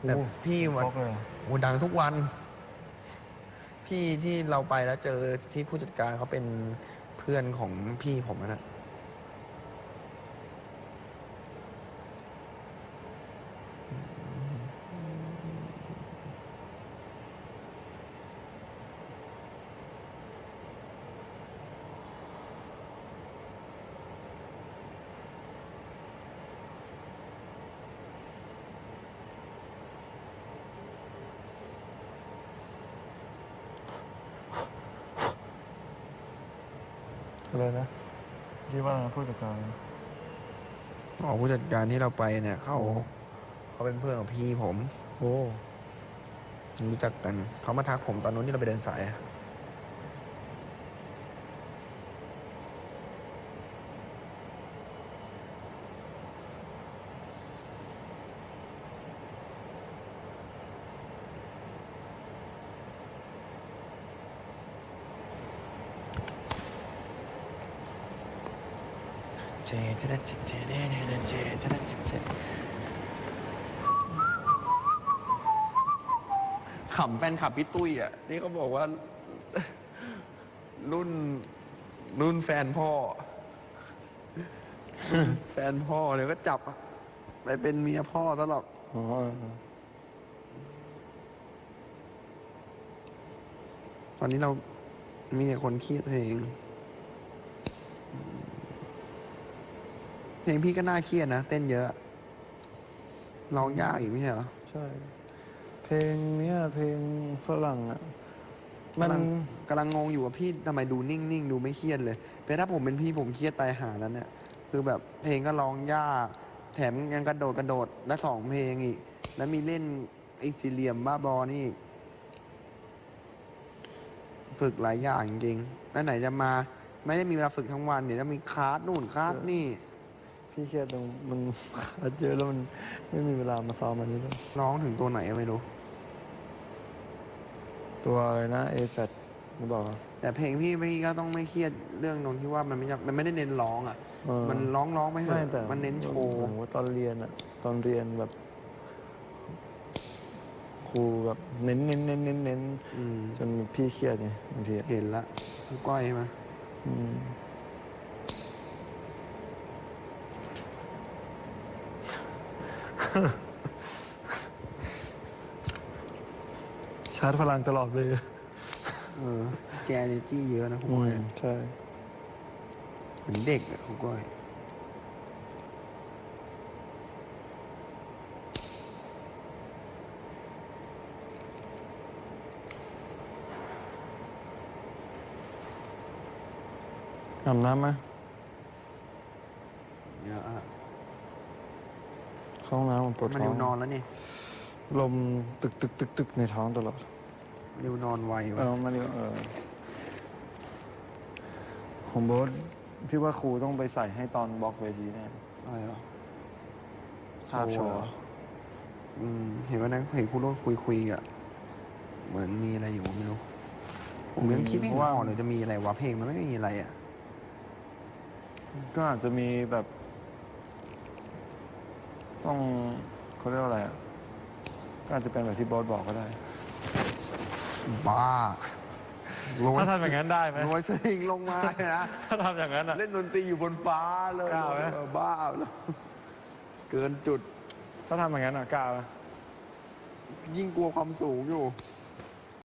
แต่พี่วันบล็อกเลยเหรอโอ้ดังทุกวัน พี่ที่เราไปแล้วเจอที่ผู้จัดการเขาเป็นเพื่อนของพี่ผมนะ อะไรนะคิดว่าอะไรนะผู้จัดการอ๋อผู้จัดการที่เราไปเนี่ย เขาเขาเป็นเพื่อนของพี่ผม โอ้รู้จักกัน เขามาทักผมตอนนู้นที่เราไปเดินสายอะ ขำแฟนคลับพี่ตุ้ยอะที่เขาบอกว่า รุ่นรุ่นแฟนพ่อ แฟนพ่อเนี่ยก็จับ ไปเป็นเมียพ่อตลอดตอนนี้เรามีแต่คนเครียดเพลง ลงพี่ก็น่าเครียดนะ เต้นเยอะร้องยากอีกไม่ใช่เหรอ ใช่ เพลงเนี้ยเพลงฝรั่งอะ มัน กำลังกำลังงงอยู่ว่าพี่ทำไมดูนิ่งๆ ดูไม่เครียดเลยแต่ถ้าผมเป็นพี่ผมเครียดตายหาแล้วเนี่ย คือแบบเพลงก็ร้องยาก แถมยังกระโดดกระโดดและสองเพลงอีก แล้วมีเล่นไอ้สี่เหลี่ยมบ้าบอนี่อีกฝึกหลายอย่างจริงๆแล้วไหนจะมา ไม่ได้มีเวลาฝึกทั้งวันเดี๋ยวจะมีคลาสนู่นคลาสนี่ พี่เครียดตรงมันขาดเยอะแล้วมันไม่มีเวลามาซ้อมอันนี้เลยร้องถึงตัวไหนก็ไม่รู้ ตัวอะไรนะเอแซดมึงบอกอะ แต่เพลงพี่พี่ก็ต้องไม่เครียดเรื่องตรงที่ว่ามันไม่ใช่มันไม่ได้เน้นร้องอะ เออ มันร้องร้องไปเถไม่อะแต่มันเน้นโชว์ผมว่าตอนเรียนอะตอนเรียนแบบครูแบบเน้นเน้นเน้นเน้นเน้นอืมจนพี่เครียดไงบางทีอะเห็นละคุณก้อยใช่ไหมอืม ชาร์จพลังตลอดเลย เออ แกเนจี้เยอะนะคุณอืก้อยมใช่ เหมือนเด็กอะคุณก้อยอาบน้ำไหม เยอะอะ เข้าห้องน้ำมันปวดมันท้นิอวงนอนแล้วนี่ลมตึกตึกตึกตึกในท้องตลอดนิวนอนไวเอวะอมาดิเออของโบ๊ทพี่ว่าครูต้องไปใส่ให้ตอนบล็อกเวทีแน่อะไรเหรอภาพโชว์เหรออืมเห็นว่านั้นเห็นคุณโรดคุยคุยๆอะเหมือนมีอะไรอยู่ไม่รู้ ผมยังคิดไม่ออกเลยจะมีอะไรวะเพลงมันไม่มีอะไรอะก็อาจจะมีแบบ ต้องเขาเรียกว่าอะไรอะก็อาจจะเป็นแบบที่โบอสบอกก็ได้ บ้าโรยถ้าทำอย่างนั้นได้ไหมโรยสลิงลงมาเลยนะ ถ้าทำอย่างนั้นอะ เล่นดนตรีอยู่บนฟ้าเลยกล้าไหม เออบ้าแล้วเกินจุดถ้าทำอย่างนั้นอะกล้าไหมยิ่งกลัวความสูงอยู่อ